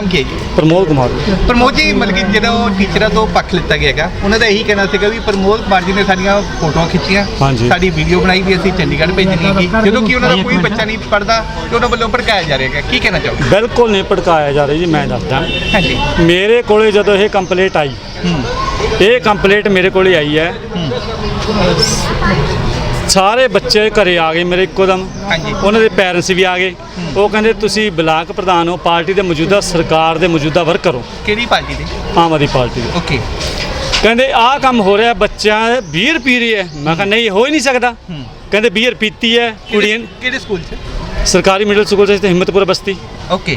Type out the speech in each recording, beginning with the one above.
ਨਾਮ ਕੀ ਹੈ ਜੀ? ਪ੍ਰਮੋਦ ਕੁਮਾਰ। ਪ੍ਰਮੋਦ ਜੀ ਮਤਲਬ ਕਿ ਜਿਹੜਾ ਉਹ ਟੀਚਰਾਂ ਤੋਂ ਪੱਖ ਲਿੱਤਾ ਗਿਆ ਹੈਗਾ। ਉਹਨਾਂ ਦਾ ਇਹੀ ਕਹਿਣਾ ਸੀਗਾ ਵੀ ਪ੍ਰਮੋਦ ਕੁਮਾਰ ਜੀ ਨੇ ਸਾਡੀਆਂ ਫੋਟੋਆਂ ਖਿੱਚੀਆਂ। ਹਾਂਜੀ। ਸਾਡੀ ਵੀਡੀਓ ਬਣਾਈ ਵੀ ਅਸੀਂ ਚੰਡੀਗੜ੍ਹ ਭੇਜਣੀ ਹੈਗੀ। ਜਦੋਂ ਕਿ ਉਹਨਾਂ ਦਾ ਕੋਈ ਬੱਚਾ ਨਹੀਂ ਪੜਦਾ ਤੇ ਉਹਨਾਂ ਵੱਲੋਂ ਭੜਕਾਇਆ ਜਾ ਰਿਹਾ ਹੈਗਾ। ਕੀ ਕਹਿਣਾ ਚਾਹੋਗੇ? ਬਿਲਕੁਲ ਨਹੀਂ ਭੜਕਾਇਆ ਜਾ ਰਿਹਾ ਜੀ ਮੈਂ ਦੱਸਦਾ। ਹਾਂਜੀ। ਮੇਰੇ ਕੋਲੇ ਜਦੋਂ ਇਹ ਕੰਪਲੀਟ ਆਈ ਹੂੰ। ਇਹ ਕੰਪਲੀਟ ਮੇਰੇ ਕੋਲੇ ਆਈ ਹੈ। ਸਾਰੇ ਬੱਚੇ ਘਰੇ ਆ ਗਏ ਮੇਰੇ ਇੱਕੋ ਦਮ। ਹਾਂਜੀ। ਉਹਨਾਂ ਦੇ ਪੈਰੈਂਟਸ ਵੀ ਆ ਗਏ। ਉਹ ਕਹਿੰਦੇ ਤੁਸੀਂ ਬਲਾਕ ਪ੍ਰਧਾਨ ਹੋ ਪਾਰਟੀ ਦੇ ਮੌਜੂਦਾ ਸਰਕਾਰ ਦੇ ਮੌਜੂਦਾ ਵਰਕਰ ਹੋ। ਕਿਹੜੀ ਪਾਰਟੀ ਦੇ? ਆਮ ਆਦਮੀ ਪਾਰਟੀ ਦੇ। ਓਕੇ। ਕਹਿੰਦੇ ਆਹ ਕੰਮ ਹੋ ਰਿਹਾ ਬੱਚਿਆਂ ਦੇ ਬੀਅਰ ਪੀ ਰਹੀ ਹੈ। ਮੈਂ ਕਿਹਾ ਨਹੀਂ ਹੋ ਹੀ ਨਹੀਂ ਸਕਦਾ। ਹੂੰ। ਕਹਿੰਦੇ ਬੀਅਰ ਪੀਤੀ ਹੈ ਕੁੜੀਆਂ ਕਿਹੜੇ ਸਕੂਲ 'ਚ? ਸਰਕਾਰੀ ਮਿਡਲ ਸਕੂਲ ਚ ਤੇ ਹਿੰਮਤਪੁਰ ਬਸਤੀ। ਓਕੇ।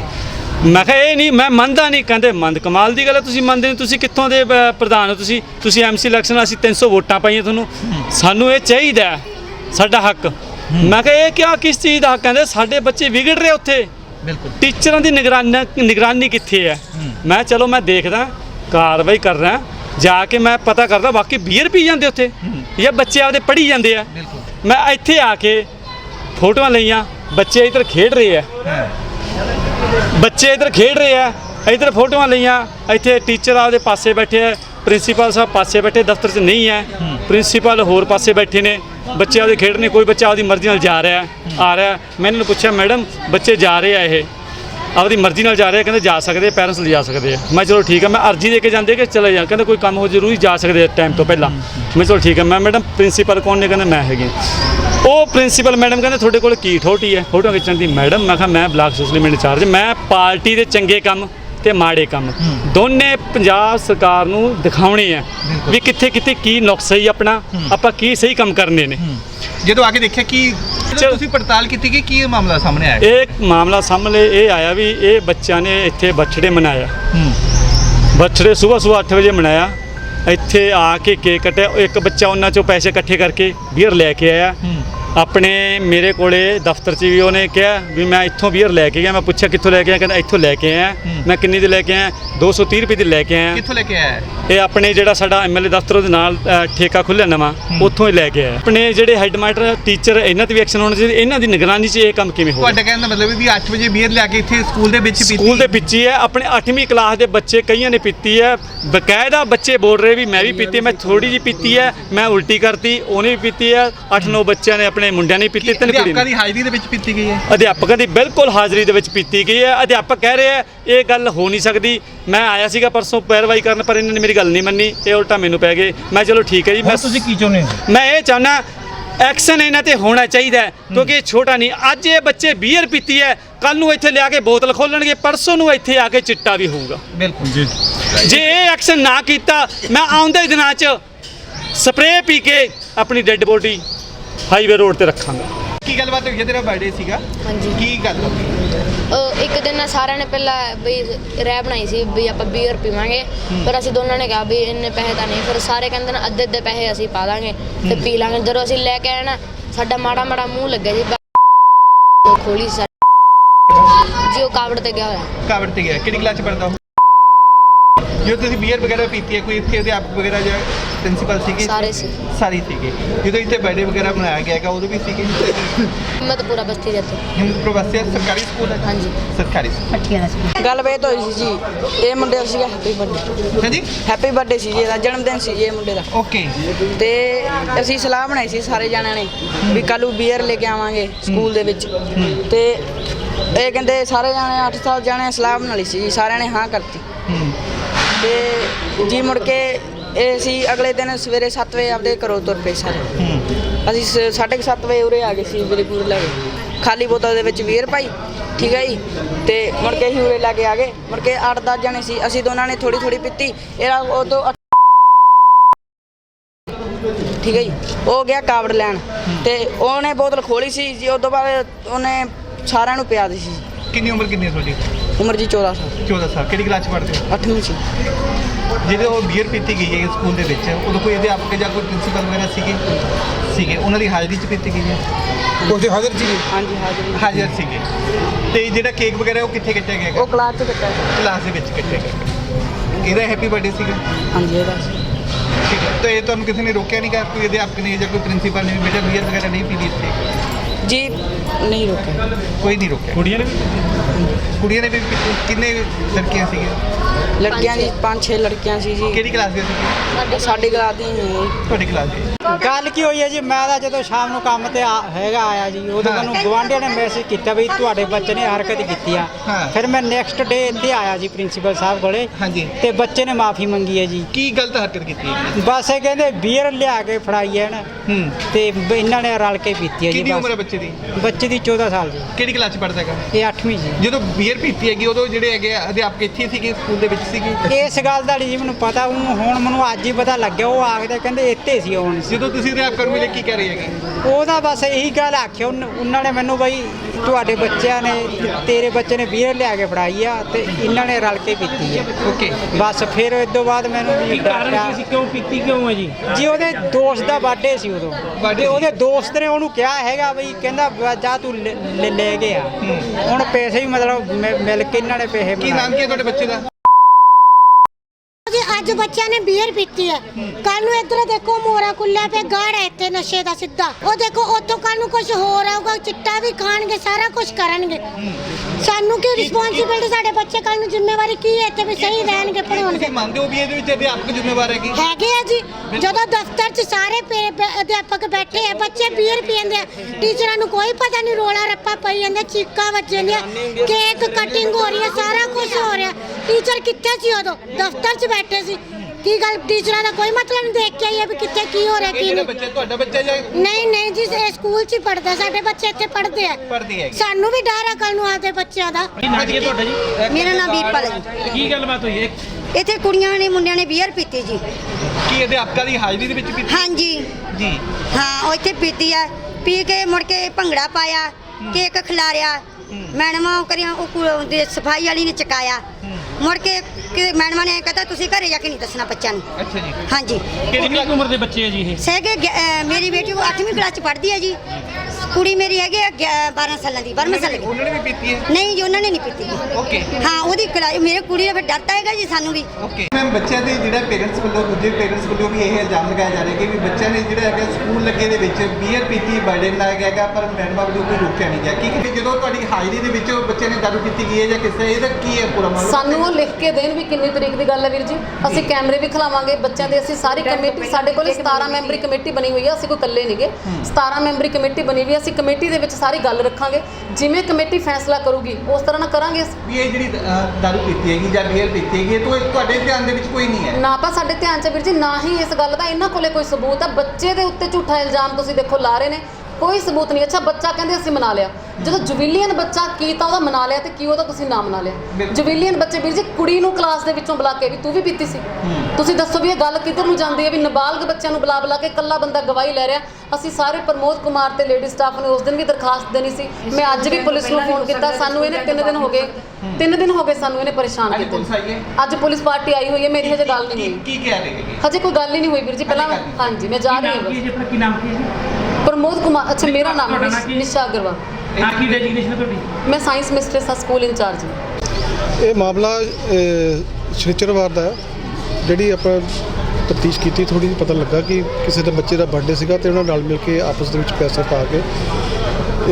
ਮੈਂ ਕਿਹਾ ਇਹ ਨਹੀਂ ਮੈਂ ਮੰਨਦਾ ਨਹੀਂ। ਕਹਿੰਦੇ ਮੰਦ ਕਮਾਲ ਦੀ ਗੱਲ ਹੈ ਤੁਸੀਂ ਮੰਨਦੇ ਨਹੀਂ। ਤੁਸੀਂ ਕਿੱਥੋਂ ਦੇ ਪ੍ਰਧਾਨ ਹੋ? ਤੁਸੀਂ ਤੁਸੀਂ ਐਮਸੀ ਇਲੈਕਸ਼ਨ ਅਸੀਂ 300 ਵੋਟਾਂ ਪਾਈਆਂ ਤੁਹਾਨੂੰ। ਸਾਨੂੰ ਇਹ ਚਾਹੀਦਾ ਹੈ, ਸਾਡਾ ਹੱਕ। ਮੈਂ ਕਿਹਾ ਇਹ ਕਿਆ ਕਿਸ ਚੀਜ਼ ਦਾ ਕਹਿੰਦੇ ਸਾਡੇ ਬੱਚੇ ਵਿਗੜ ਰਹੇ ਉੱਥੇ। ਬਿਲਕੁਲ। ਟੀਚਰਾਂ ਦੀ ਨਿਗਰਾਨੀ ਨਿਗਰਾਨੀ ਕਿੱਥੇ ਹੈ? ਮੈਂ ਚਲੋ ਮੈਂ ਦੇਖਦਾ ਕਾਰਵਾਈ ਕਰ ਰਿਹਾ। ਜਾ ਕੇ ਮੈਂ ਪਤਾ ਕਰਦਾ ਬਾਕੀ ਬੀਅਰ ਪੀ ਜਾਂਦੇ ਉੱਥੇ। ਜਾਂ ਬੱਚੇ ਆਪਦੇ ਪੜ੍ਹੀ ਜਾਂਦੇ ਆ। ਮੈਂ ਇੱਥੇ ਆ ਕੇ ਫੋਟੋਆਂ ਲਈਆਂ। ਬੱਚੇ ਇੱਧਰ ਖੇਡ ਰਹੇ ਆ। ਬੱਚੇ ਇੱਧਰ ਖੇਡ ਰਹੇ ਆ। ਇੱਧਰ ਫੋਟੋਆਂ ਲਈਆਂ। ਇੱਥੇ ਟੀਚਰ ਆਪਦੇ ਪਾਸੇ ਬੈਠੇ ਆ। ਪ੍ਰਿੰਸੀਪਲ ਸਾਹਿਬ ਪਾਸੇ ਬੈਠੇ ਦਫ਼ਤਰ 'ਚ ਨਹੀਂ ਹੈ। ਪ੍ਰਿੰਸੀਪਲ ਹੋਰ ਪਾਸੇ ਬੈਠੇ ਨੇ। ਬੱਚੇ ਆਪਦੇ ਖੇਡ ਨੇ, ਕੋਈ ਬੱਚਾ ਆਪਦੀ ਮਰਜ਼ੀ ਨਾਲ ਜਾ ਰਿਹਾ ਆ ਰਿਹਾ ਮੈਂ ਇਹਨਾਂ ਨੂੰ ਪੁੱਛਿਆ, ਮੈਡਮ, ਬੱਚੇ ਜਾ ਰਹੇ ਆ ਇਹ? ਆਪਦੀ ਮਰਜ਼ੀ ਨਾਲ ਜਾ ਰਹੇ ਆ? ਕਹਿੰਦੇ, ਜਾ ਸਕਦੇ ਪੈਰੈਂਟਸ ਲਿਜਾ ਸਕਦੇ ਆ। ਮੈਂ ਚਲੋ ਠੀਕ ਆ। ਮੈਂ ਅਰਜੀ ਦੇ ਕੇ ਜਾਂਦੇ ਕਿ ਚਲੇ ਜਾ? ਕਹਿੰਦੇ, ਕੋਈ ਕੰਮ ਹੋ ਜ਼ਰੂਰੀ ਜਾ ਸਕਦੇ ਟਾਈਮ ਤੋਂ ਪਹਿਲਾਂ। ਮੈਂ ਚਲੋ ਠੀਕ ਆ। ਮੈਂ ਮੈਡਮ, ਪ੍ਰਿੰਸੀਪਲ ਕੌਣ ਨੇ? ਕਹਿੰਦੇ, ਮੈਂ ਹੈਗੀ ਉਹ ਪ੍ਰਿੰਸੀਪਲ ਮੈਡਮ ਕਹਿੰਦੇ, ਤੁਹਾਡੇ ਕੋਲ ਕੀ ਠੋਟੀ ਹੈ? ਫੋਟੋ ਖਿੱਚਣ ਦੀ ਮੈਡਮ, ਮੈਂ ਕਿਹਾ, ਮੈਂ ਬਲਾਕ ਸੋਸ਼ਲ ਮੀਡੀਆ ਇੰਚਾਰਜ ਮੈਂ ਪਾਰਟੀ ਦੇ ਚੰਗੇ ਕੰਮ ਤੇ ਮਾੜੇ ਕੰਮ। ਦੋਨੇ ਪੰਜਾਬ ਸਰਕਾਰ ਨੂੰ ਦਿਖਾਉਣੇ ਆ ਵੀ ਕਿੱਥੇ ਕਿੱਥੇ ਕੀ ਨੁਕਸ ਹੈ ਆਪਣਾ ਆਪਾਂ ਕੀ ਸਹੀ ਕੰਮ ਕਰਨੇ ਨੇ। ਜਦੋਂ ਆ ਕੇ ਦੇਖਿਆ ਕਿ। ਤੁਸੀਂ ਪੜਤਾਲ ਕੀਤੀ ਕਿ ਕੀ ਇਹ ਮਾਮਲਾ ਸਾਹਮਣੇ ਆਇਆ? ਇਹ ਮਾਮਲਾ ਸਾਹਮਣੇ ਇਹ ਆਇਆ ਵੀ ਇਹ ਬੱਚਿਆਂ ਨੇ ਇੱਥੇ ਬਛੜੇ ਮਨਾਇਆ। ਬਛੜੇ ਸਵੇਰ ਸਵੇਰ 8 ਵਜੇ ਮਨਾਇਆ। ਇੱਥੇ ਆ ਕੇ ਕੇਕ ਕੱਟਿਆ। ਇੱਕ ਬੱਚਾ ਉਹਨਾਂ ਚੋਂ ਪੈਸੇ ਇਕੱਠੇ ਕਰਕੇ ਬੀਅਰ ਲੈ ਕੇ ਆਇਆ। ਆਪਣੇ ਮੇਰੇ ਕੋਲੇ ਦਫ਼ਤਰ 'ਚ ਵੀ ਉਹਨੇ ਕਿਹਾ ਵੀ ਮੈਂ ਇੱਥੋਂ ਬੀਅਰ ਲੈ ਕੇ ਗਿਆ ਮੈਂ ਪੁੱਛਿਆ ਕਿੱਥੋਂ ਲੈ ਕੇ ਆਇਆ ਕਹਿੰਦਾ ਇੱਥੋਂ ਲੈ ਕੇ ਆਇਆ। ਮੈਂ ਕਿੰਨੀ ਦੀ ਲੈ ਕੇ ਆਇਆ? 230 ਰੁਪਏ ਦੀ ਲੈ ਕੇ ਆਇਆ। ਕਿੱਥੋਂ ਲੈ ਕੇ ਆਇਆ? ਇਹ ਆਪਣੇ ਜਿਹੜਾ ਸਾਡਾ ਐਮਐਲਏ ਦਫ਼ਤਰ ਉਹਦੇ ਨਾਲ ਠੇਕਾ ਖੁੱਲਿਆ ਨਵਾਂ ਉੱਥੋਂ ਹੀ ਲੈ ਕੇ ਆਇਆ। ਆਪਣੇ ਜਿਹੜੇ ਹੈੱਡਮਾਸਟਰ ਟੀਚਰ ਇਹਨਾਂ ਤੇ ਵੀ ਐਕਸ਼ਨ ਹੋਣਾ ਚਾਹੀਦਾ। ਇਹਨਾਂ ਦੀ ਨਿਗਰਾਨੀ 'ਚ ਇਹ ਕੰਮ ਕਿਵੇਂ ਹੋ ਤੁਹਾਡਾ ਕਹਿਣ ਦਾ ਮਤਲਬ ਵੀ 8 ਵਜੇ ਬੀਅਰ ਲਿਆ ਕੇ ਇੱਥੇ ਸਕੂਲ ਦੇ ਵਿੱਚ ਪੀਤੀ। ਸਕੂਲ ਦੇ ਵਿੱਚ ਹੀ ਹੈ। ਆਪਣੇ 8ਵੀਂ ਕਲਾਸ ਦੇ ਬੱਚੇ ਕਈਆਂ ਨੇ ਪੀਤੀ ਹੈ। ਬਕਾਇਦਾ ਬੱਚੇ ਬੋਲ ਰਹੇ ਵੀ ਮੈਂ ਵੀ ਪੀਤੀ ਮੈਂ ਥੋੜੀ ਜੀ ਪੀਤੀ ਹੈ ਮੈਂ ਉਲਟੀ ਕਰਤੀ ਉਹਨੇ ਵੀ ਪੀਤੀ ਹੈ। 8-9 ਬੱਚਿਆਂ ਨੇ ਆਪਣੇ ਮੁੰਡਿਆਂ ਨੇ ਪੀਤੀ ਤਿੰਨ ਅਧਿਆਪਕਾਂ ਦੀ ਹਾਜ਼ਰੀ ਦੇ ਵਿੱਚ ਪੀਤੀ ਗਈ ਹੈ? ਅਧਿਆਪਕਾਂ ਦੀ ਬਿਲਕੁਲ ਹਾਜ਼ਰੀ ਦੇ ਵਿੱਚ ਪੀਤੀ ਗਈ ਹੈ। ਅਧਿਆਪਕ ਕਹਿ ਰਹੇ ਇਹ ਗੱਲ ਹੋ ਨਹੀਂ ਸਕਦੀ। ਮੈਂ ਆਇਆ ਸੀਗਾ ਪਰਸੋਂ ਪੈਰਵਾਈ ਕਰਨ ਪਰ ਇਹਨਾਂ ਨੇ ਮੇਰੀ ਗੱਲ ਨਹੀਂ ਮੰਨੀ। ਇਹ ਉਲਟਾ ਮੈਨੂੰ ਪੈ ਗਏ। ਮੈਂ ਚਲੋ ਠੀਕ ਹੈ ਜੀ ਮੈਂ ਤੁਸੀਂ ਕੀ ਚਾਹੁੰਦੇ ਹੋ? ਮੈਂ ਇਹ ਚਾਹੁੰਦਾ ਐਕਸ਼ਨ ਇਹਨਾਂ ਤੇ ਹੋਣਾ ਚਾਹੀਦਾ ਹੈ, ਕਿਉਂਕਿ ਇਹ ਛੋਟਾ ਨਹੀਂ। ਅੱਜ ਇਹ ਬੱਚੇ ਬੀਅਰ ਪੀਤੀ ਹੈ। ਕੱਲ ਨੂੰ ਇੱਥੇ ਲਿਆ ਕੇ ਬੋਤਲ ਖੋਲਣਗੇ ਪਰਸੋਂ ਨੂੰ ਇੱਥੇ ਆ ਕੇ ਚਿੱਟਾ ਵੀ ਹੋਊਗਾ। ਬਿਲਕੁਲ। ਜੀ। ਜੇ ਇਹ ਐਕਸ਼ਨ ਨਾ ਕੀਤਾ ਮੈਂ ਆਉਂਦੇ ਦਿਨਾਂ 'ਚ ਸਪਰੇਅ ਪੀ ਕੇ ਆਪਣੀ ਡੈੱਡ ਬੋਡੀ ਹਾਈਵੇ ਰੋਡ ਤੇ ਰੱਖਾਂਗਾ। ਕੀ ਗੱਲਬਾਤ ਹੋਈ ਹੈ? ਤੇਰਾ ਬਰਥਡੇ ਸੀਗਾ। ਹਾਂਜੀ। ਕੀ ਗੱਲ ਹੋਈ ਅਹ ਇੱਕ ਦਿਨ ਨਾ ਸਾਰਿਆਂ ਨੇ ਪਹਿਲਾਂ ਬਈ ਰਹਿ ਬਣਾਈ ਸੀ ਵੀ ਆਪਾਂ ਬੀਅਰ ਪੀਵਾਂਗੇ। ਪਰ ਅਸੀਂ ਦੋਨਾਂ ਨੇ ਕਿਹਾ ਵੀ ਇੰਨੇ ਪੈਸੇ ਤਾਂ ਨਹੀਂ। ਫਿਰ ਸਾਰੇ ਕਹਿੰਦੇ ਨੇ ਅੱਧੇ ਅੱਧੇ ਪੈਸੇ ਅਸੀਂ ਪਾ ਦਾਂਗੇ ਤੇ ਪੀ ਲਾਂਗੇ। ਜਦੋਂ ਅਸੀਂ ਲੈ ਕੇ ਆਏ ਨਾ ਸਾਡਾ ਮਾੜਾ ਮਾੜਾ ਮੂੰਹ ਲੱਗਿਆ ਜੀ ਉਹ ਖੋਲੀ ਸਾ ਜੀ ਉਹ ਕਾਵੜ ਤੇ ਗਿਆ ਹੋਇਆ। ਕਾਵੜ ਤੇ ਗਿਆ। ਕਿਹੜੀ ਕਲਾਸ ਚ ਪੜਦਾ ਜੋ ਤੁਸੀਂ ਬੀਅਰ ਵਗੈਰਾ ਪੀਤੀ ਹੈ ਕੋਈ ਇੱਥੇ ਅਧਿਆਪਕ ਵਗੈਰਾ ਜਾਂ ਪ੍ਰਿੰਸੀਪਲ ਸੀਗੇ? ਸਾਰੇ ਸੀ। ਸਾਰੇ ਸੀਗੇ। ਜਦੋਂ ਇੱਥੇ ਬਰਥਡੇ ਵਗੈਰਾ ਮਨਾਇਆ ਗਿਆ ਹੈਗਾ ਉਦੋਂ ਵੀ ਸੀਗੇ? ਹਿੰਮਤ ਪੂਰਾ ਬਸਤੀ ਦੇ ਇੱਥੇ ਹਿੰਦ ਪ੍ਰਵਾਸੀ ਸਰਕਾਰੀ ਸਕੂਲ ਹੈ? ਹਾਂਜੀ। ਸਰਕਾਰੀ ਸਕੂਲ। ਗੱਲ ਵੇਤ ਹੋਈ ਸੀ ਜੀ ਇਹ ਮੁੰਡੇ ਦਾ ਸੀਗਾ ਹੈਪੀ ਬਰਥਡੇ ਹਾਂਜੀ? ਹੈਪੀ ਬਰਥਡੇ ਸੀ ਜੀ ਇਹਦਾ ਜਨਮ ਦਿਨ ਸੀ ਜੀ ਇਹ ਮੁੰਡੇ ਦਾ। ਓਕੇ ਤੇ ਅਸੀਂ ਸਲਾਹ ਬਣਾਈ ਸੀ ਸਾਰੇ ਜਣਿਆਂ ਨੇ ਵੀ ਕੱਲ੍ਹ ਨੂੰ ਬੀਅਰ ਲੈ ਕੇ ਆਵਾਂਗੇ ਸਕੂਲ ਦੇ ਵਿੱਚ। ਤੇ ਇਹ ਕਹਿੰਦੇ ਸਾਰੇ ਜਾਣੇ 8 ਸਾਲ ਜਾਣੇ ਸਲਾਹ ਬਣਾ ਲਈ ਸੀ ਜੀ ਸਾਰਿਆਂ ਨੇ ਹਾਂ ਕਰਤੀ। ਤੇ ਜੀ ਮੁੜ ਕੇ ਇਹ ਅਸੀਂ ਅਗਲੇ ਦਿਨ ਸਵੇਰੇ 7 ਵਜੇ ਆਪਦੇ ਘਰੋਂ ਤੁਰ ਪਏ ਸਾਰੇ। ਅਸੀਂ 7:30 ਵਜੇ ਉਰੇ ਆ ਗਏ ਸੀ ਬਿਲਕੁਲ ਲੈ ਕੇ। ਖਾਲੀ ਬੋਤਲ ਦੇ ਵਿੱਚ ਬੀਅਰ ਪਾਈ ਠੀਕ ਹੈ ਜੀ? ਤੇ ਮੁੜ ਕੇ ਅਸੀਂ ਉਰੇ ਲੈ ਕੇ ਆ ਗਏ। ਮੁੜ ਕੇ 8-10 ਜਣੇ ਸੀ। ਅਸੀਂ ਦੋਨਾਂ ਨੇ ਥੋੜੀ ਥੋੜੀ ਪੀਤੀ। ਇਹਦਾ ਉਹ ਤੋਂ ਠੀਕ ਹੈ ਜੀ? ਉਹ ਗਿਆ ਕਾਵੜ ਲੈਣ। ਤੇ ਉਹਨੇ ਬੋਤਲ ਖੋਲੀ ਸੀ ਜੀ। ਉਸ ਤੋਂ ਬਾਅਦ ਉਹਨੇ ਸਾਰਿਆਂ ਨੂੰ ਪਿਆ ਦਿੱਤੀ ਸੀ। ਕਿੰਨੀ ਉਮਰ ਕਿੰਨੀ ਹੈ ਤੁਹਾਡੀ? ਉਮਰ ਜੀ 14 ਸਾਲ। 14 ਸਾਲ ਕਿਹੜੀ ਕਲਾਸ ਚ ਪੜ੍ਹਦੇ ਹੋ? 8ਵੀਂ ਸੀ ਜਿਹੜੇ ਉਹ ਬੀਅਰ ਪੀਤੀ ਗਈ ਹੈ ਸਕੂਲ ਦੇ ਵਿੱਚ ਉਦੋਂ ਕੋਈ ਅਧਿਆਪਕ ਜਾਂ ਕੋਈ ਪ੍ਰਿੰਸੀਪਲ ਵਗੈਰਾ ਸੀਗੇ? ਸੀਗੇ ਉਹਨਾਂ ਦੀ ਹਾਜ਼ਰੀ ਚ ਪੀਤੀ ਗਈ ਹੈ? ਉਹਦੇ ਹਾਜ਼ਰ ਜੀ ਹਾਂਜੀ ਹਾਜ਼ਰ ਹਾਜ਼ਰ ਸੀਗੇ। ਤੇ ਜਿਹੜਾ ਕੇਕ ਵਗੈਰਾ ਉਹ ਕਿੱਥੇ ਕੱਟਿਆ ਗਿਆ? ਉਹ ਕਲਾਸ ਚ ਕੱਟਿਆ ਸੀ। ਕਲਾਸ ਦੇ ਵਿੱਚ ਕੱਟਿਆ ਗਿਆ। ਇਹਦਾ ਹੈਪੀ ਬਰਥਡੇ ਸੀਗਾ? ਹਾਂਜੀ ਇਹਦਾ। ਸੀ। ਠੀਕ ਹੈ। ਤੇ ਇਹ ਤੁਹਾਨੂੰ ਕਿਸੇ ਨੇ ਰੋਕਿਆ ਨਹੀਂ ਗਾ ਕੋਈ ਅਧਿਆਪਕ ਨੇ ਜਾਂ ਕੋਈ ਪ੍ਰਿੰਸੀਪਲ ਨੇ ਵੀ ਬੇਟਾ ਬੀਅਰ ਵਗੈਰਾ ਨਹੀਂ ਪੀਣੀ ਇੱਥੇ? ਜੀ ਨਹੀਂ ਰੋਕਿਆ ਕੋਈ ਨਹੀਂ ਰੋਕਿਆ। ਕੁੜੀਆਂ ਨੇ ਵੀ ਕੁੜੀਆਂ ਨੇ ਵੀ ਕਿੰਨੇ ਲੜਕੀਆਂ ਸੀਗੀਆਂ? ਲੜਕੀਆਂ ਜੀ ਪੰਜ ਛੇ ਲੜਕੀਆਂ ਸੀ ਜੀ। ਕਿਹੜੀ ਕਲਾਸ ਦੀਆਂ ਸੀਗੀਆਂ? ਸਾਡੇ ਕਲਾਸ ਦੀਆਂ ਹੀ ਹੈ। ਜੀ। ਤੁਹਾਡੀ ਕਲਾਸ ਦੀ। ਗੱਲ ਕੀ ਹੋਈ ਹੈ ਜੀ? ਮੈਂ ਤਾਂ ਜਦੋਂ ਸ਼ਾਮ ਨੂੰ ਕੰਮ ਤੇ ਆ- ਹੈਗਾ ਆਇਆ ਜੀ ਉਦੋਂ ਹਾਂ। ਮੈਨੂੰ ਗਵਾਂਢੀਆਂ ਨੇ ਮੈਸੇਜ ਕੀਤਾ ਵੀ ਤੁਹਾਡੇ ਬੱਚੇ ਨੇ ਹਰਕਤ ਕੀਤੀ ਆ। ਹਾਂ। ਫਿਰ ਮੈਂ ਨੈਕਸਟ ਡੇ ਇੱਥੇ ਆਇਆ ਜੀ ਪ੍ਰਿੰਸੀਪਲ ਸਾਹਿਬ ਕੋਲੇ। ਹਾਂਜੀ। ਤੇ ਬੱਚੇ ਨੇ ਮਾਫੀ ਮੰਗੀ ਹੈ ਜੀ। ਕੀ ਗਲਤ ਹਰਕਤ ਕੀਤੀ ਹੈ? ਬਸ ਇਹ ਕਹਿੰਦੇ ਬੀਅਰ ਲਿਆ ਕੇ ਫੜਾਈ ਹੈ ਨਾ। ਹੂੰ। ਤੇ ਬ- ਇਹਨਾਂ ਨੇ ਰਲ ਕੇ ਪੀਤੀ ਹੈ ਜੀ ਕਿੰਨੀ ਉਮਰ ਹੈ ਬਸ ਬੱਚੇ ਦੀ? ਬੱਚੇ ਦੀ 14 ਸਾਲ ਜੀ ਕਿਹੜੀ ਕਲਾਸ ਚ ਪੜਦਾ ਹੈਗਾ? ਇਹ 8ਵੀਂ ਜੀ। ਜਦੋਂ ਬੀਅਰ ਪੀਤੀ ਹੈਗੀ ਉਦੋਂ ਜਿਹੜੇ ਹੈਗੇ ਆ, ਅਧਿਆਪਕ ਇੱਥੇ ਸੀਗੇ ਸਕੂਲ ਦੇ ਵਿੱਚ ਸੀਗੇ? ਇਸ ਗੱਲ ਦਾ ਨਹੀਂ ਜੀ ਮੈਨੂੰ ਪਤਾ ਉਹ ਹੁਣ ਮੈਨੂੰ ਅੱਜ ਹੀ ਪਤਾ ਲੱਗਿਆ ਉਹ ਆਖਦੇ ਕਹਿੰਦੇ ਇੱਥੇ ਸੀ ਉਹ ਜਦੋਂ ਤੁਸੀਂ ਅਧਿਆਪਕ ਨੂੰ ਮਿਲੇ ਕੀ ਕਹਿ ਰਹੇ ਹੈਗੇ? ਉਹਦਾ ਬਸ ਇਹੀ ਗੱਲ ਆਖਿਆ ਉਹਨਾਂ ਨੇ ਮੈਨੂੰ ਬਈ ਤੁਹਾਡੇ ਬੱਚਿਆਂ ਨੇ ਤੇਰੇ ਬੱਚੇ ਨੇ ਬੀਅਰ ਲਿਆ ਕੇ ਫੜਾਈ ਆ ਤੇ ਇਹਨਾਂ ਨੇ ਰਲ ਕੇ ਪੀਤੀ ਆ। ਓਕੇ ਬਸ ਫਿਰ ਇਸ ਤੋਂ ਬਾਅਦ ਮੈਨੂੰ ਵੀ ਡਾਂਟਿਆ ਕਿਉਂ ਪੀਤੀ ਕਿਉਂ ਹੈ ਜੀ? ਜੀ ਉਹਦੇ ਦੋਸਤ ਦਾ ਬਰਥਡੇ ਸੀ ਉਦੋਂ। ਤੇ ਉਹਦੇ ਦੋਸਤ ਨੇ ਉਹਨੂੰ ਕਿਹਾ ਹੈਗਾ ਬਈ ਕਹਿੰਦਾ ਜਾ ਤੂੰ ਲੈ- ਲੈ ਲੈ ਕੇ ਆ। ਹੁਣ ਪੈਸੇ ਵੀ ਮਤਲਬ ਮਿਲ ਕੇ ਇਹਨਾਂ ਨੇ ਪੈਸੇ ਕੀ ਨਾਮ ਕੀ ਹੈ ਤੁਹਾਡੇ ਬੱਚੇ ਦਾ? ਅੱਜ ਬੱਚਿਆਂ ਨੇ ਬੀਅਰ ਪੀਤੀ ਹੈ। ਕੱਲ ਨੂੰ ਇੱਧਰ ਦੇਖੋ ਮੋਰਾ ਕੁੱਲਿਆ ਪੇ ਗਾੜ ਹੈ ਇੱਥੇ ਨਸ਼ੇ ਦਾ ਸਿੱਧਾ। ਉਹ ਦੇਖੋ ਉੱਥੋਂ ਕੱਲ ਨੂੰ ਕੁਝ ਹੋਰ ਆਊਗਾ ਚਿੱਟਾ ਵੀ ਖਾਣਗੇ ਸਾਰਾ ਕੁਝ ਕਰਨਗੇ। ਸਾਨੂੰ ਕੀ ਰਿਸਪੌਂਸਿਬਿਲਟੀ ਸਾਡੇ ਬੱਚੇ ਕੱਲ ਨੂੰ ਜ਼ਿੰਮੇਵਾਰੀ ਕੀ ਹੈ? ਇੱਥੇ ਵੀ ਸਹੀ ਰਹਿਣਗੇ ਪੜਾਉਣਗੇ ਤੁਸੀਂ ਮੰਨਦੇ ਹੋ ਵੀ ਇਹਦੇ ਵਿੱਚ ਅਧਿਆਪਕ ਜ਼ਿੰਮੇਵਾਰ ਹੈਗੇ? ਹੈਗੇ ਆ ਜੀ। ਜਦੋਂ ਦਫ਼ਤਰ 'ਚ ਸਾਰੇ ਪੇ- ਅਧਿਆਪਕ ਬੈਠੇ ਆ ਬੱਚੇ ਬੀਅਰ ਪੀਂਦੇ ਆ। ਟੀਚਰਾਂ ਨੂੰ ਕੋਈ ਪਤਾ ਨਹੀਂ ਰੋਲਾ ਰੱਪਾ ਪਈ ਜਾਂਦਾ ਚੀਕਾਂ ਵੱਜਦੀਆਂ ਕੇਕ ਕਟਿੰਗ ਹੋ ਰਹੀ ਹੈ ਸਾਰਾ ਕੁਝ ਹੋ ਰਿਹਾ। ਟੀਚਰ ਕਿੱਥੇ ਸੀ ਉਦੋਂ? ਦਫ਼ਤਰ 'ਚ ਬੈਠੇ ਸੀ। ਕੀ ਗੱਲ ਟੀਚਰਾਂ ਦਾ ਕੋਈ ਮਤਲਬ ਨਹੀਂ ਦੇਖ ਕੇ ਆਈ ਹੈ ਵੀ ਕਿੱਥੇ ਕੀ ਹੋ ਰਿਹਾ ਕੀ ਨਹੀਂ। ਬੱਚਾ ਤੁਹਾਡਾ ਬੱਚਾ ਜਾਂ ਨਹੀਂ ਨਹੀਂ ਜੀ ਇਹ ਸਕੂਲ 'ਚ ਹੀ ਪੜਦਾ ਸਾਡੇ ਬੱਚੇ ਇੱਥੇ ਪੜਦੇ ਆ। ਸਾਨੂੰ ਵੀ ਡਰ ਆ ਕੱਲ ਨੂੰ ਆਪਦੇ ਬੱਚਿਆਂ ਦਾ। ਕੀ ਨਾਂ ਕੀ ਹੈ ਤੁਹਾਡਾ ਜੀ? ਮੇਰਾ ਨਾਮ ਵੀਰਪਾਲ ਹੈ। ਜੀ ਕੀ ਗੱਲਬਾਤ ਹੋਈ ਹੈ? ਇੱਥੇ ਕੁੜੀਆਂ ਨੇ ਮੁੰਡਿਆਂ ਨੇ ਬੀਅਰ ਪੀਤੀ ਜੀ। ਕੀ ਅਧਿਆਪਕਾਂ ਦੀ ਹਾਜ਼ਰੀ ਦੇ ਵਿੱਚ ਪੀਤੀ? ਹਾਂਜੀ। ਜੀ। ਹਾਂ ਉਹ ਇੱਥੇ ਪੀਤੀ ਆ। ਪੀ ਕੇ ਮੁੜ ਕੇ ਭੰਗੜਾ ਪਾਇਆ ਕੇਕ ਖਿਲਾਰਿਆ। ਮੈਡਮਾਂ ਉਹ ਕਰਿਆ ਉਹ ਕੁ- ਸਫ਼ਾਈ ਵਾਲੀ ਨੇ ਚਕਾਇਆ। ਮੁੜ ਕੇ ਕਿ ਮੈਡਮਾਂ ਨੇ ਕਹਤਾ ਤੁਸੀਂ ਘਰੇ ਜਾ ਕੇ ਨਹੀਂ ਦੱਸਣਾ ਬੱਚਿਆਂ ਨੂੰ। ਅੱਛਾ ਜੀ। ਹਾਂਜੀ। ਕਿੰਨੀ ਕੁ ਉਮਰ ਦੇ ਬੱਚੇ ਹੈ ਜੀ ਇਹ? ਸਹਿਗੇ ਗਿ- ਅਹ ਮੇਰੀ ਬੇਟੀ ਉਹ 8ਵੀਂ ਕਲਾਸ ਚ ਪੜ੍ਹਦੀ ਹੈ ਜੀ। ਕੁੜੀ ਮੇਰੀ ਹੈਗੀ ਆ ਗਿ- 12 ਸਾਲਾਂ ਦੀ 12 ਸਾਲ ਦੀ। ਉਹਨਾਂ ਨੇ ਵੀ ਪੀਤੀ ਹੈ? ਨਹੀਂ ਜੀ ਉਹਨਾਂ ਨੇ ਨਹੀਂ ਪੀਤੀ ਜੀ। ਓਕੇ ਹਾਂ ਉਹਦੀ ਕਲਾ- ਮੇਰੇ ਕੁੜੀ ਦਾ ਫਿਰ ਡਰਤਾ ਹੈਗਾ ਜੀ ਸਾਨੂੰ ਵੀ। ਓਕੇ ਮੈਮ ਬੱਚਿਆਂ ਦੇ ਜਿਹੜਾ ਪੇਰੈਂਟਸ ਵੱਲੋਂ ਦੂਜੇ ਪੇਰੈਂਟਸ ਵੱਲੋਂ ਵੀ ਇਹ ਇਲਜ਼ਾਮ ਲਗਾਇਆ ਜਾ ਰਿਹਾ ਕਿ ਵੀ ਬੱਚਿਆਂ ਨੇ ਜਿਹੜਾ ਹੈਗਾ ਸਕੂਲ ਲੱਗੇ ਦੇ ਵਿੱਚ ਬੀਅਰ ਪੀਤੀ ਬਰਡਨ ਲਾਇਆ ਗਿਆ ਹੈਗਾ ਪਰ ਮੈਡਮਾਂ ਵੱਲੋਂ ਕੋਈ ਰੋਕਿਆ ਨਹੀਂ ਗਿਆ। ਕੀ ਕਿ ਜਦੋਂ ਤੁਹਾਡੀ ਹਾਜ਼ਰੀ ਦੇ ਵਿੱਚ ਉਹ ਬੱਚੇ ਨੇ ਦਾਰੂ ਪੀਤੀ ਗਈ ਹੈ ਜਾਂ ਕਿਸੇ ਇਹਦਾ ਕੀ ਹੈ ਪੂਰਾ ਮਾਮਲਾ? ਸਾਨੂੰ ਉਹ ਲਿਖ ਕੇ ਦੇਣ ਵੀ ਕਿੰਨੀ ਤਰੀਕ ਦੀ ਗੱਲ ਹੈ ਵੀਰ ਜੀ। ਅਸੀਂ ਕੈਮਰੇ ਵੀ ਖਿਲਾਵਾਂਗੇ। ਬੱਚਿਆਂ ਦੇ ਅਸੀਂ ਸਾਰੀ ਕਮੇਟੀ ਸਾਡੇ ਕੋਲ 17 ਮੈਂਬਰੀ ਕਮੇਟੀ ਬਣੀ ਹੋਈ ਹੈ। ਅਸੀਂ ਕੋਈ ਇਕੱਲੇ ਨਹੀਂਗੇ 17 ਮੈਂਬਰੀ ਕਮੇਟੀ ਬਣੀ ਹੋਈ ਹੈ। ਅਸੀਂ ਕਮੇਟੀ ਦੇ ਵਿੱਚ ਸਾਰੀ ਗੱਲ ਰੱਖਾਂਗੇ। ਜਿਵੇਂ ਕਮੇਟੀ ਫੈਸਲਾ ਕਰੂਗੀ ਉਸ ਤਰ੍ਹਾਂ ਨਾਲ ਕਰਾਂਗੇ ਅਸੀਂ। ਵੀ ਇਹ ਜਿਹੜੀ ਅ, ਦਾਰੂ ਪੀਤੀ ਹੈਗੀ ਜਾਂ ਬੀਅਰ ਪੀਤੀ ਹੈਗੀ ਇਹ ਤੋਂ ਇਹ ਤੁਹਾਡੇ ਧਿਆਨ ਦੇ ਵਿੱਚ ਕੋਈ ਨਹੀਂ ਹੈ। ਨਾ ਤਾਂ ਸਾਡੇ ਧਿਆਨ 'ਚ ਵੀਰ ਜੀ ਨਾ ਹੀ ਇਸ ਗੱਲ ਦਾ। ਇਹਨਾਂ ਕੋਲੇ ਕੋਈ ਸਬੂਤ ਹੈ ਬੱਚੇ ਦੇ ਉੱਤੇ ਝੂਠਾ ਇਲਜ਼ਾਮ ਤੁਸੀਂ ਦੇਖੋ ਲਾ ਰਹੇ ਨੇ। ਕੋਈ ਸਬੂਤ ਨਹੀਂ। ਅੱਛਾ ਬੱਚਾ ਕਹਿੰਦੇ ਅਸੀਂ ਮਨਾ ਲਿਆ। ਜਦੋਂ ਜੁਵੀਲੀਅਨ ਬੱਚਾ ਕੀ ਤਾਂ ਉਹਦਾ ਮਨਾ ਲਿਆ ਤੇ ਕੀ ਉਹਦਾ ਤੁਸੀਂ ਨਾ ਮਨਾ ਲਿਆ। ਜੁਵੀਲੀਅਨ ਬੱਚੇ ਵੀਰ ਜੀ ਕੁੜੀ ਨੂੰ ਕਲਾਸ ਦੇ ਵਿੱਚੋਂ ਬੁਲਾ ਕੇ ਵੀ ਤੂੰ ਵੀ ਪੀਤੀ ਸੀ। ਤੁਸੀਂ ਦੱਸੋ ਵੀ ਇਹ ਗੱਲ ਕਿੱਧਰ ਨੂੰ ਜਾਂਦੀ ਹੈ ਵੀ ਨਾਬਾਲਗ ਬੱਚਿਆਂ ਨੂੰ ਬੁਲਾ ਬੁਲਾ ਕੇ ਇਕੱਲਾ ਬੰਦਾ ਗਵਾਹੀ ਲੈ ਰਿਹਾ? ਅਸੀਂ ਸਾਰੇ ਪ੍ਰਮੋਦ ਕੁਮਾਰ ਤੇ ਲੇਡੀ ਸਟਾਫ ਨੇ ਉਸ ਦਿਨ ਵੀ ਦਰਖਾਸਤ ਦੇਣੀ ਸੀ। ਮੈਂ ਅੱਜ ਵੀ ਪੁਲਿਸ ਨੂੰ ਫੋਨ ਕੀਤਾ। ਸਾਨੂੰ ਇਹਨੇ 3 ਦਿਨ ਹੋ ਗਏ। 3 ਦਿਨ ਹੋ ਗਏ ਸਾਨੂੰ ਇਹਨੇ ਪਰੇਸ਼ਾਨ ਕੀਤੇ। ਅੱਜ ਪੁਲਿਸ ਪਾਰਟੀ ਆਈ ਹੋਈ ਹੈ। ਮੇਰੀ ਹਜੇ ਗੱਲ ਨਹੀਂ ਹੋਈ। ਕੀ ਕਹਿ ਰਹੇ ਹਜੇ ਕੋਈ ਗੱਲ ਹੀ ਨਹੀਂ ਹੋਈ ਵੀਰ ਜੀ। ਪਹਿਲਾਂ ਹਜੇ ਮੈਂ ਜਾ ਰਹੀ ਹਾਂ ਬਸ ਜੀ? ਆਪਣਾ ਕੀ ਨਾਮ ਕੀ ਹੈ ਜੀ? ਪ੍ਰਮੋਦ ਕੁਮਾਰ ਅੱਛਾ ਮੇਰਾ ਨਾਮ ਤੁਹਾਡਾ ਨਾਂ ਕੀ? ਹੈ? ਨਿਸ਼ਾ ਅਗਰਵਾਲ। ਆ ਕੀ ਡੈਜਿਗਨੇਸ਼ਨ ਹੈ ਤੁਹਾਡੀ? ਮੈਂ ਸਾਇੰਸ ਮਿਸਟਰਸ ਆ ਸਕੂਲ ਇੰਚਾਰਜ ਹਾਂ। ਇਹ ਮਾਮਲਾ ਸ਼ਨੀਚਰਵਾਰ ਦਾ ਹੈ। ਜਿਹੜੀ ਆਪਾਂ ਤਫਤੀਸ਼ ਕੀਤੀ ਥੋੜੀ ਜਿਹੀ ਪਤਾ ਲੱਗਾ ਕਿ ਕਿਸੇ ਦੇ ਬੱਚੇ ਦਾ ਬਰਥਡੇ ਸੀਗਾ ਤੇ ਉਹਨਾਂ ਨਾਲ ਮਿਲ ਕੇ ਆਪਸ ਦੇ ਵਿੱਚ ਪੈਸੇ ਪਾ ਕੇ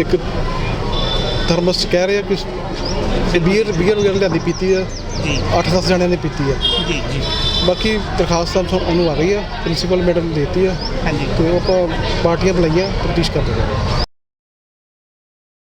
ਇੱਕ ਥਰਮਸ 'ਚ ਕਹਿ ਰਹੇ ਆ ਕਿ ਬੀਅਰ ਬੀਅਰ ਵਗੈਰਾ ਲਿਆਂਦੀ ਪੀਤੀ ਹੈ ਜੀ। 8-10 ਜਣਿਆਂ ਨੇ ਪੀਤੀ ਹੈ ਜੀ ਜੀ। ਬਾਕੀ ਦਰਖਾਸਤ ਤਾਂ ਉਹਨੂੰ ਆ ਗਈ ਹੈ ਪ੍ਰਿੰਸੀਪਲ ਮੈਡਮ ਦਿੱਤੀ ਹੈ ਹਾਂਜੀ। ਤੇ ਉਹ ਆਪਾਂ ਪਾਰਟੀਆਂ ਬੁਲਾਈਆਂ ਤਫਤੀਸ਼ ਕਰਦੇ ਹਾਂ